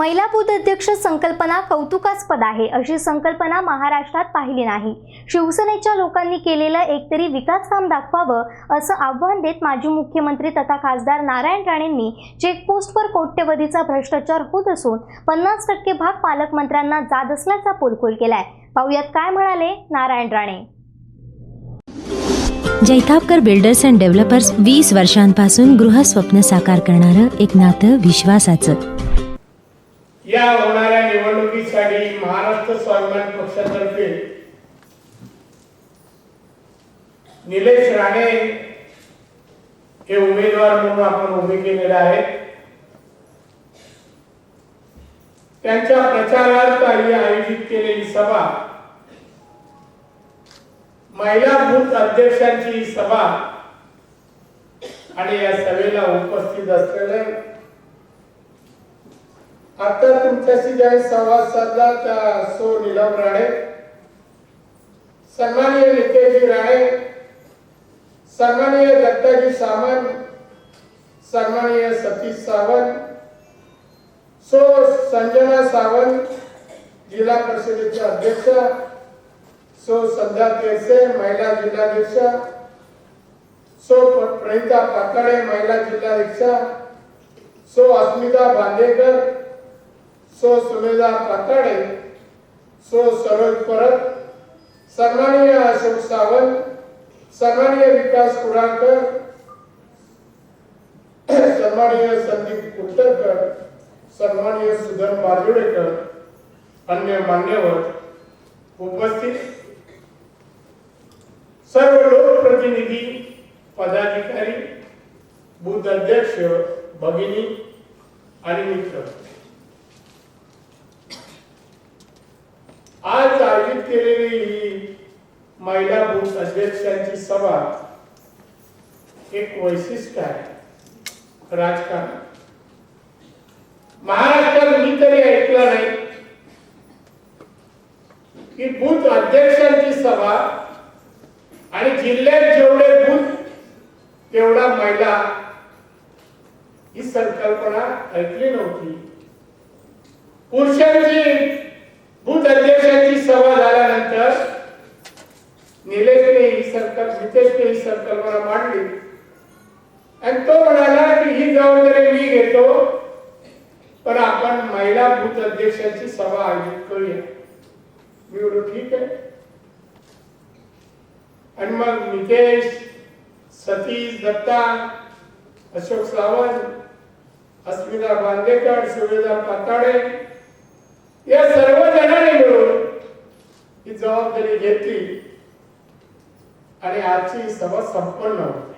महिला बूथ अध्यक्ष संकल्पना कौतुकास्पद आहे अशी संकल्पना महाराष्ट्रात पाहिली नाही. शिवसेनेच्या लोकांनी केलेलं एकतरी विकास काम दाखवावं असं आव्हान देत माजी मुख्यमंत्री तथा खासदार नारायण राणेंनी चेकपोस्टवर कोट्यवधीचा भ्रष्टाचार होत असून पन्नास टक्के भाग पालकमंत्र्यांना जात असल्याचा पोलखोल केलाय. पाहुयात काय म्हणाले Narayan Rane. Jaitapkar builders and developers वीस वर्षांपासून गृहस्वप्न साकार करणारं एक नातं विश्वासाचं. या होणाऱ्या निवडणुकीसाठी महाराष्ट्र स्वाभिमान पक्षातर्फे निलेश राणे हे उमेदवार म्हणून आपण उभे केलेले आहेत. त्यांच्या प्रचारार्थ आयोजित केलेली सभा महिला बूथ अध्यक्षांची सभा आणि या सभेला उपस्थित असलेले आता तुमच्याशी ज्यावेळी संवाद साधला त्या सो निलम राणे. सन्माननीय नितेशजी राणे. सन्माननीय दत्ताजी सावंत. सन्माननीय सतीश सावंत. सो संजना सावंत जिल्हा परिषदेचे अध्यक्ष. सो संध्या तेरसे महिला जिल्हाध्यक्ष. सो प्रणिता पाकडे महिला जिल्हाध्यक्षा. सो अस्मिता बांदेकर सो सुमेधा कातडे सो सरोज परब सन्माननीय अशोक सावंत सन्माननीय विकास कुडाळकर सन्माननीय संदीप कुटकर सन्माननीय सुधन बाजोडेकर अन्य मान्यवर उपस्थित. सर्व लोकप्रतिनिधी पदाधिकारी बूथ अध्यक्ष भगिनी आणि मित्र आज आयोजित केलेली ही महिला बूथ अध्यक्षांची सभा एक वैशिष्ट्य आहे राजकारण. महाराष्ट्रात मी तरी ऐकलं नाही की बूथ अध्यक्षांची सभा आणि जिल्ह्यात जेवढे बूथ तेवढा महिला. ही संकल्पना ऐकली नव्हती. पुरुषांची बूथ अध्यक्षांची सभा झाल्यानंतर निलेशने ही संकल्प नितेशने ही संकल्पना मांडली. आणि तो म्हणाला की ही जबाबदारी मी घेतो पण आपण महिला बूथ अध्यक्षांची सभा आयोजित करूया. मी बोललो ठीक आहे. आणि मग नितेश सतीश दत्ता अशोक सावंत अस्मिता बांदेकर सुवेदा पाताडे या सर्व जणांनी मिळून ही जबाबदारी घेतली आणि आजची ही सभा संपन्न होते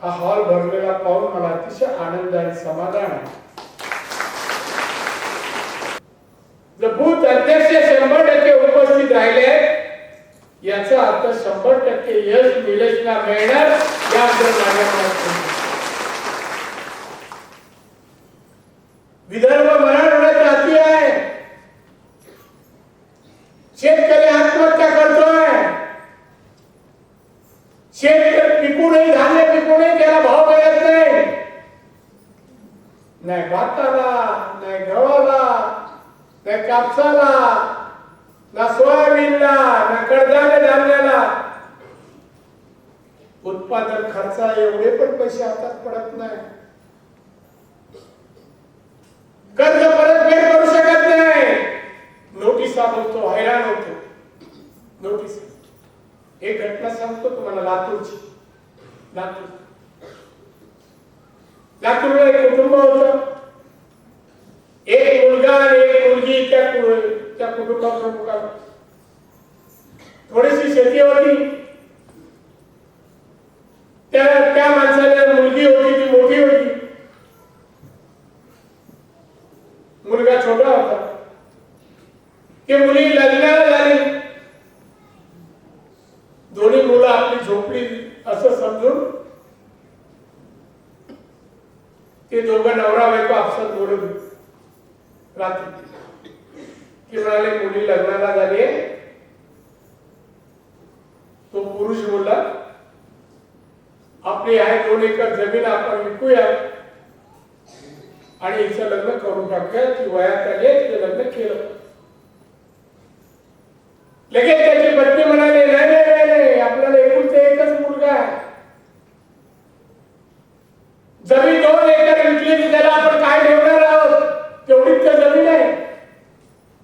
हा हॉल भरलेला पाहून मला अतिशय आनंद आणि समाधान आहे. जर अध्यक्ष शंभर टक्के उपस्थित राहिले याचा आता शंभर टक्के यश निलेशला मिळणार याबद्दल विदर्भ मराठवाड्यात जाती आहे शेतकरी आत्महत्या करतोय शेतकरी पिकूनही धान्य पिकूनही त्याला भाव मिळत नाही नाही भाताला नाही गव्हाला नाही कापसाला ना सोयाबीनला ना कडधान्य धान्याला उत्पादन खर्चा एवढे पण पैसे हातात पडत नाही कर्ज परतफेड करू शकत नाही नोटिसा बघतो हैराण होतो. नोटीस एक घटना सांगतो तुम्हाला लातूरची. लातूर. लातूरला एक कुटुंब होत. एक मुलगा आणि एक मुलगी त्या त्या कुटुंबाप्रमुखा थोडीशी शेती होती. त्या त्या माणसाला मुलगी होती ती मोठी होती. मुलगा छोटा ते मुली लग्नाला झाली दोन्ही मुलं आपली झोपडी असं समजून ते दोघं नवरा बायको आपसात बोलत राहते की म्हणाले मुली लग्नाला झाली तो पुरुष बोलला आपली आहे दोन एकर जमीन आपण विकूया आणि हिचं लग्न करून टाकूया ती वयात आली लग्न केलं लगेच त्याची पत्नी म्हणाली नाही नाही नाही नाही आपल्याला एकुलते एकच मुलगा आहे जमीन दोन एकर विकली की त्याला आपण काय ठेवणार आहोत तेवढीच तर जमीन आहे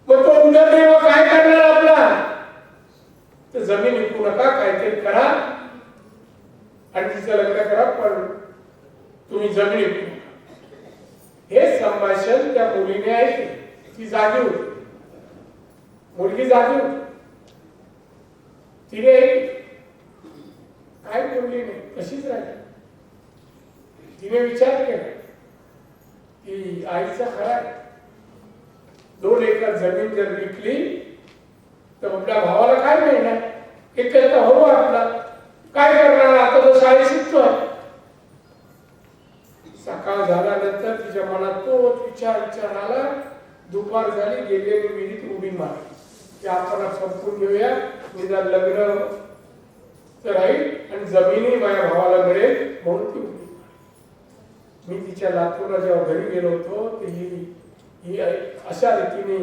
मग तो उदरनिर्वाह काय करणार आपला तर जमीन विकू नका काहीतरी करा आणि तिचं लग्न करा पण तुम्ही जमीन विकू नका हे संभाषण त्या मुलीने ऐकले ती जागी होती मुलगी जागी होती तिने ऐकली काय बोलली नाही तशीच राहिली तिने विचार केला. की आईचा खरा दोन एकर जमीन जर विकली तर आपल्या भावाला काय मिळणार? एक तर हो आपला. काय करणार? आता तो शाळेत शिकतोय सकाळ झाल्यानंतर तिच्या मनात तो विचार विचार आला. दुपार झाली गेले विहिरीत उडी मारली. की आपण संपून घेऊया. निदान लग्न. तर राहील आणि जमीनही माझ्या भावाला मिळेल. म्हणून ती उडी मी तिच्या लातूरला जेव्हा घरी गेलो होतो तर ही ही अशा रीतीने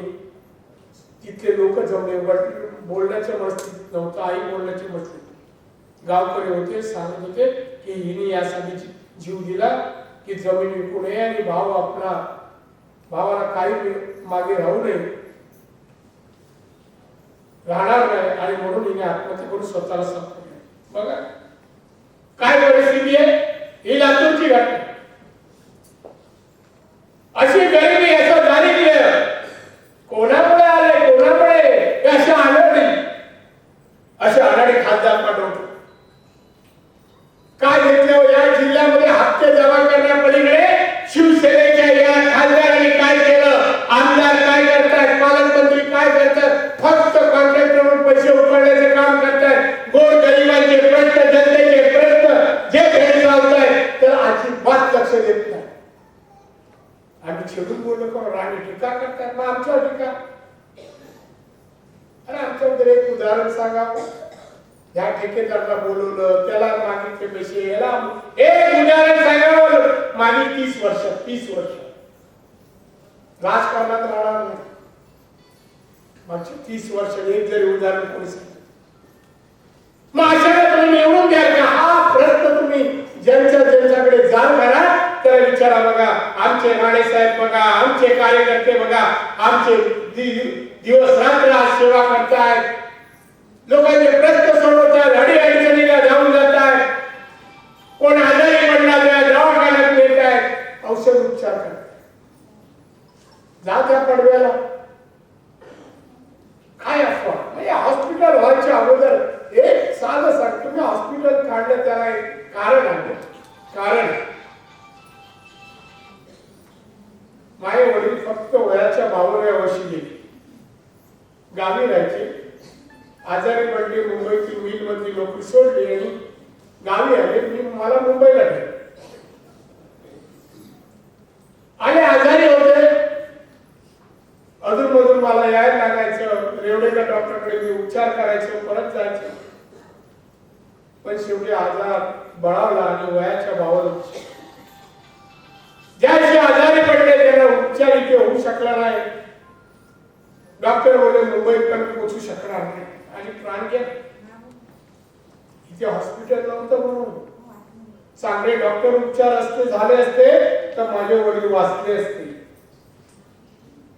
तिथले लोक जमले. बोलण्याच्या मस्तीत नव्हतं आई बोलण्याची मस्तीत गावकरी होते सांगत होते की हिने यासाठी जीव दिला की जमीन विकू नये आणि भाव आपला भावाला काही मागे राहू नये. राहणार नाही आणि म्हणून हिने आत्महत्या करून स्वतःला संपवले बघा. काय परिस्थिती आहे? ही लातूरची घटना. अशी गरिबी असं दारिद्र्य कोणामुळे आले कोणामुळे हे असे आढळले असे आढळले खासदार पाठवतो काय घेतलं या जिल्ह्यामध्ये हप्ते जमा करण्यापलीकडे शिवसेनेच्या या खासदारांनी काय केलं आमदार काय करतायत पालकमंत्री काय करतात फक्त कॉन्ट्रॅक्टरवर पैसे उकळण्याचे काम करतायत गोर गरिबांचे प्रश्न जनतेचे प्रश्न जे भेडसावतायत तर अजिबात लक्ष देत नाही आम्ही छेडून बोललो का राणी टीका करतात मग आमच्यावर टीका. अरे आमच्याबद्दल एक उदाहरण सांगा. या ठेकेदारला बोलवलं त्याला मागितले पैसे याला एक उदाहरण सांगा मागे तीस वर्ष तीस वर्ष. राजकारणात राहणार नाही. मागचे तीस वर्ष एक जरी उदाहरण कोणी सांगितलं. मग अशाला तुम्ही निवडून द्या का? हा प्रश्न तुम्ही ज्यांच्या ज्यांच्याकडे जाण करा तर विचारा बघा आमचे राणे साहेब बघा आमचे कार्यकर्ते बघा आमचे दिवस रात्र आज सेवा करतायत. लोकांचे प्रश्न सोडवतात हडी अडचणीला जाऊन जातात कोण आजारी पडला दवाखान्यात येत आहेत औषध उपचार करतात जा पडव्याला. काय अफवा म्हणजे हॉस्पिटल व्हायच्या अगोदर एक साधं सांग तुम्ही हॉस्पिटल काढलं त्याला एक कारण आहे. कारण माझे वडील फक्त वयाच्या बावन्या वर्षी गेले. गावी राहायचे. आजारी पडले मुंबईची मिल मधली नोकरी सोडली आणि गावी आले. मी मला मुंबईला ठेवलं आणि आजारी होते. अजून मधून मला यायला लागायचं. रेवडेच्या डॉक्टरकडे मी उपचार करायचो परत जायचं. पण शेवटी आजार बळावला आणि वयाच्या भावाला ज्या दिवशी आजारी पडले त्यांना उपचार इथे होऊ शकला नाही डॉक्टर वगैरे मुंबईत पण पोचू शकणार नाही. आणि प्राण घ्या. इथे हॉस्पिटल नव्हतं म्हणून. चांगले डॉक्टर उपचार असते झाले असते तर माझे वडील वाचले असते.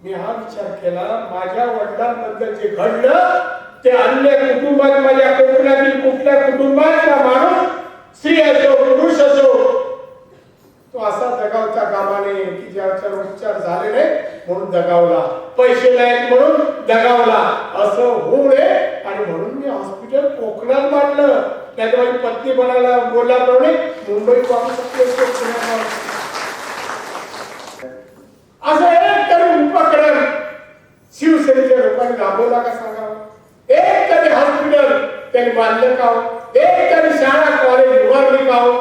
मी हा विचार केला माझ्या वडिलांबद्दल जे घडलं ते अन्य कुटुंबात माझ्या कोकणातील कुठल्या कुटुंबातला माणूस स्त्री असो पुरुष असो तो असा दगावता कामाने की ज्याच्यावर उपचार झाले नाही म्हणून दगावला. पैसे नाहीत म्हणून दगावला. असं होऊ नये. आणि म्हणून मी हॉस्पिटल कोकणात मांडलं. नाही माझी पत्नी बनायला बोलल्याप्रमाणे मुंबईत वापरू शकते असं एक तरी उपक्रम शिवसेनेच्या लोकांनी राबवला का सांगा? एक तरी हॉस्पिटल त्यांनी बांधलं का हो? एक तरी शाळा कॉलेज उभारली का हो?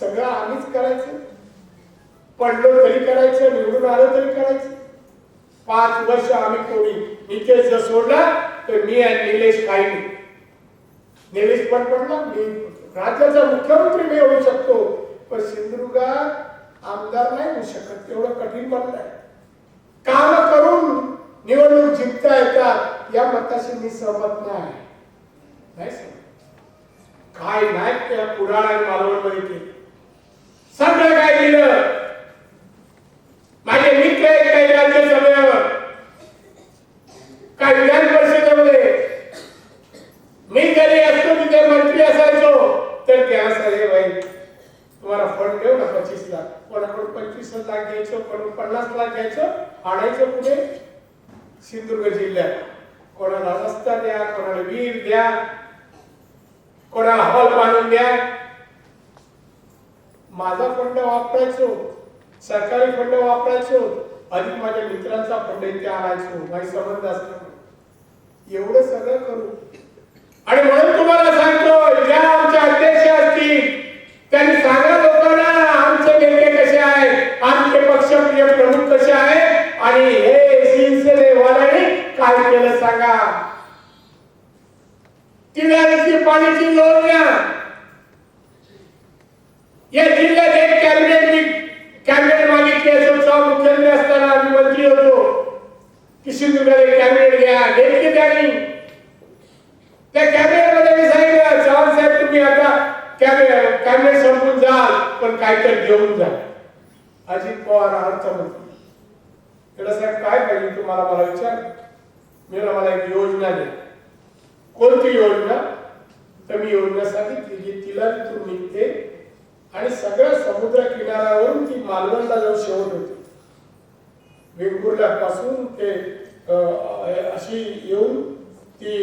सगळं आम्हीच करायचं. पडलो तरी करायचं निवडून आलो तरी करायचं. पाच वर्ष आम्ही कोणी निकेश जर सोडला तर मी आणि निलेश काही नाही. निलेश पण पडला मी राज्याचा मुख्यमंत्री मी होऊ शकतो. पण सिंधुदुर्गात आमदार नाही होऊ शकत एवढं कठीण बनलंय काम करून निवडणूक जिंकता येतात या मताशी मी सहमत नाही. नाही काय नाही त्या पुराण आणि मालवणमध्ये. केलं सगळं काय दिलं? माझे मित्र आहेत काही राज्यसभेवर काही विधान परिषदेमध्ये. मी जरी असतो तिथे मंत्री असायचो तर त्या सारे भाई तुम्हाला फंड देऊ ना पच्चीस लाख? कोणाकडून पंचवीस लाख घ्यायचो कोणाकडून पन्नास लाख घ्यायचो आणायचं कुठे? सिंधुदुर्ग जिल्ह्यात. कोणाला रस्ता द्या कोणाला विहीर द्या कोणाला हॉल बांधून द्या. माझा फंड वापरायचो सरकारी फंड वापरायचो अधिक माझ्या मित्रांचा फंड इथे आणायचो माझे संबंध असतो एवढं सगळं करू. आणि म्हणून तुम्हाला सांगतो ज्या आमच्या अध्यक्ष असतील. त्यांनी सांगा लोकांना आमचे नेते कसे आहेत? आमचे पक्षप्रिय प्रमुख कसे आहेत? आणि हे शिवसेनेवाल्याने काय केलं सांगा. किनाऱ्याची पाण्याची योजना या जिल्ह्यात एक कॅबिनेट मी कॅबिनेट मागितली अशोक मुख्यमंत्री असताना आम्ही मंत्री होतो. की सिंधुदुर्गात कॅबिनेट घ्या घेतली त्यांनी त्या कॅबिनेटमध्ये मी सांगितलं चव्हाण साहेब तुम्ही आता कॅबिनेट कॅबिनेट संपून जाल पण काहीतरी घेऊन जा. अजित पवार अर्थमंत्री त्याला साहेब काय पाहिजे तुम्हाला? मला विचार. मी मला एक योजना द्या कोणती योजना? तर मी योजना सांगितली जी तिला तिथून निघते. आणि सगळ्या समुद्र किनाऱ्यावरून ती मालवणला जाऊन शेवट होती. वेंगुर्ला पासून ते अशी येऊन ती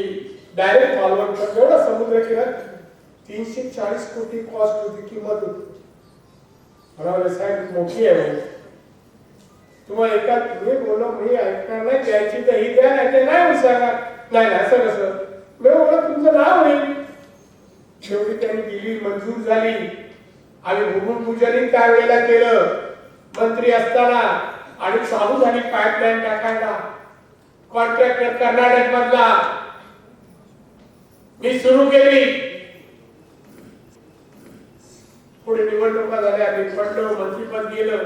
डायरेक्ट मालवण एवढा समुद्र किनार तीनशे चाळीस कोटी कॉस्ट होती किंमत होती. म्हणाले साहेब मोठी आहे तुम्हाला एका तुम्ही बोललो मी ऐकणार नाही द्यायची तर ही द्या नाही ते नाही म्हणून नाही नाही असं कसं? मी बोला तुमचं नाव होईल शेवटी त्यांनी दिली मंजूर झाली. आम्ही भूमिपूजनही त्यावेळेला केलं. मंत्री असताना आणि चालू झाली पाईपलाईन टाकायला. कॉन्ट्रॅक्टर कर्नाटक मधला मी सुरू केली. पुढे निवडणुका झाल्या मी पडलो मंत्रीपद गेलं.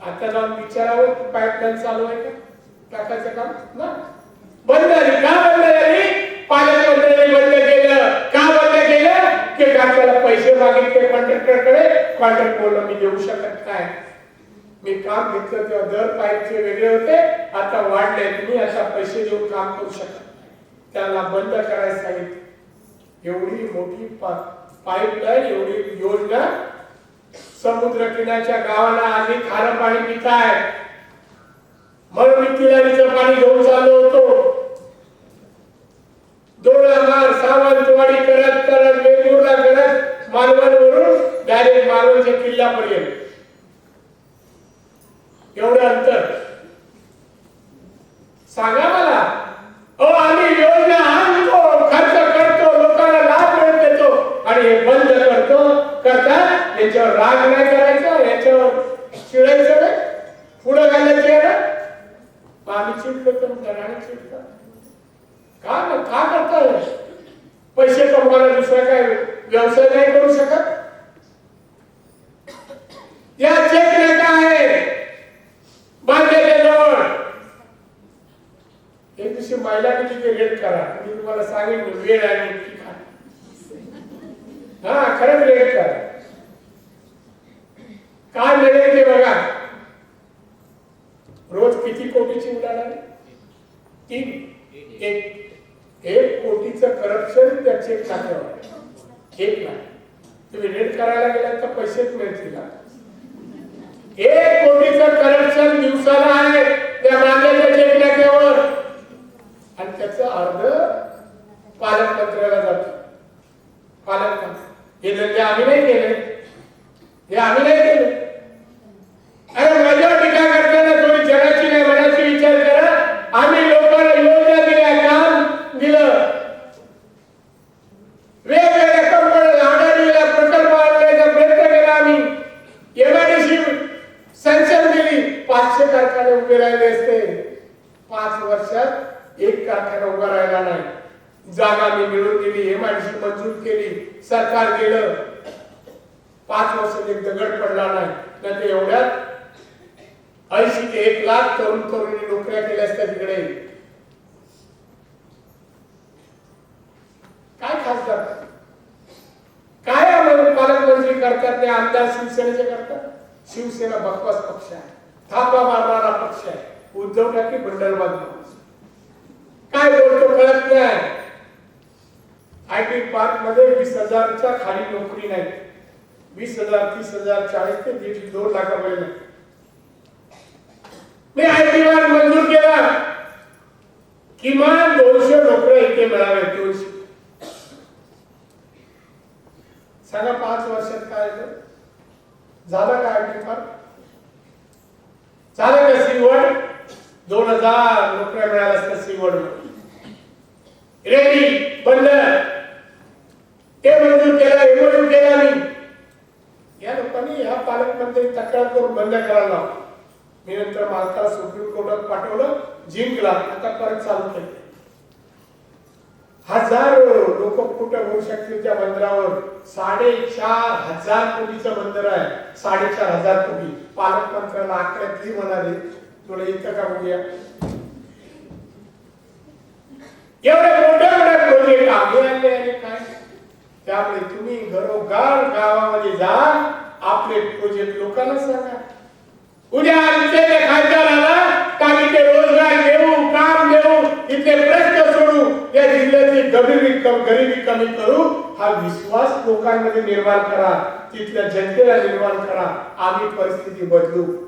आता जाऊन विचारावं पाईपलाईन चालू आहे का? टाकायचं काम? ना. बंद झाली कॉन्ट्रॅक्टरकडे कॉन्ट्रॅक्ट बोललो मी देऊ शकत नाही मी काम घेतलं तेव्हा दर पाईपचे वेगळे होते आता वाढले तुम्ही अशा पैसे देऊन काम करू शकत नाही. त्याला बंद करायला सांगितलं. एवढी मोठी पाईपलाईन एवढी योजना समुद्र किनाऱ्याच्या गावाला आधी खारं पाणी पिताय. म्हणून मी तिला पाणी घेऊन चाललो होतो दोडामार सावंतवाडी करत करत वेगुर्ला करत मालवणवरून डायरेक्ट मालवणच्या किल्ल्यापर्यंत एवढं अंतर सांगा मला अहो आम्ही योजना आणतो खर्च करतो लोकांना लाभ मिळवून देतो आणि हे बंद करतो करतात याच्यावर राग नाही करायचा याच्यावर चिडायचं नाही पुढं घालायची आहे ना मग आम्ही चिडलो तर घराने चिडतात का ना का पैसे कमवायला दुसरा काय व्यवसाय नाही करू शकत? या चेक रेखा आहे? बांधलेले जवळ. एक दिवशी महिलांनी तिथे रेट करा. मी तुम्हाला सांगेन वेळ आहे खा. हा खरंच रेट करा. काय मिळेल ते बघा. रोज किती कोटीची उलाढाल? तीन. एक. एक कोटीचं करप्शन त्या चेक खात्यावर एक नाही तुम्ही रेट करायला गेला तर पैसेच मिळतील एक कोटीचं करप्शन दिवसाला आहे त्या मान्याच्या चेक खात्यावर आणि त्याच अर्ध पालकमंत्र्याला जात. पालकमंत्री. हे धंदे आम्ही नाही केले हे आम्ही नाही केले अरे माझ्यावर टीका करताना थोडी जगाची नाही मनाची विचार करा आम्ही लोकांना योजना दिल्या काम दिलं वेगवेगळ्या कंपन्या अडाणीला प्रकल्प आणण्याचा प्रयत्न केला आम्ही एमआयडीसी सँक्शन दिली पाचशे कारखाने उभे राहिले असते पाच वर्षात एक कारखाना उभा राहिला नाही. जागा मी मिळून दिली एमआयडीसी मंजूर केली. सरकार गेलं. पाच वर्षात एक दगड पडला नाही. नाही तर एवढ्यात ऐंशी ते एक लाख तरुण तरुणी नोकऱ्या केल्या असत्या तिकडे. काय खासदार? काय आम्हाला पालकमंत्री करतात ते? आमदार शिवसेनेचे करतात? शिवसेना बकवास पक्ष आहे. थापा मारणारा पक्ष आहे. उद्धव ठाकरे बंडलबाज माणूस. काय बोलतो कळत नाही. आय टी पार्कमध्ये वीस हजारच्या खाली नोकरी नाही. वीस हजार तीस हजार चाळीस ते दीड दोन लाखापर्यंत मी आय टी पार्क मंजूर केला. किमान दोनशे नोकऱ्या इथे मिळाव्या दोनशे सांगा पाच वर्षात काय झालं? झालं का आय टी पार्क? झालं का सीवड दोन हजार नोकऱ्या मिळाल्या असत्या सीवड रेडी बंदर ते मंजूर केला हे मंजूर केला मी या लोकांनी ह्या पालकमंत्री तक्रार करून बंद करायला मी नंतर मालकाला सुप्रीम कोर्टात पाठवलं जिंकला. आता परत चालू केलं. हजारो लोक कुठं होऊ शकतील त्या बंदरावर साडेचार हजार कोटीचं बंदर आहे. साडेचार हजार कोटी. पालकमंत्र्याला आकड्यातली म्हणाले? तुला इथं का बघूया? एवढे मोठे मोठे प्रोजेक्ट आम्ही आणले आणि काय? त्यामुळे तुम्ही घरोघर गावामध्ये जा आपले प्रोजेक्ट लोकांना सांगा. उद्या आमचे खासदार आला का आम्ही ते रोजगार देऊ काम देऊ इथले प्रश्न सोडू या जिल्ह्याची गरिबी कम- गरिबी कमी करू हा विश्वास लोकांमध्ये निर्माण करा तिथल्या जनतेला निर्माण करा आम्ही परिस्थिती बदलू.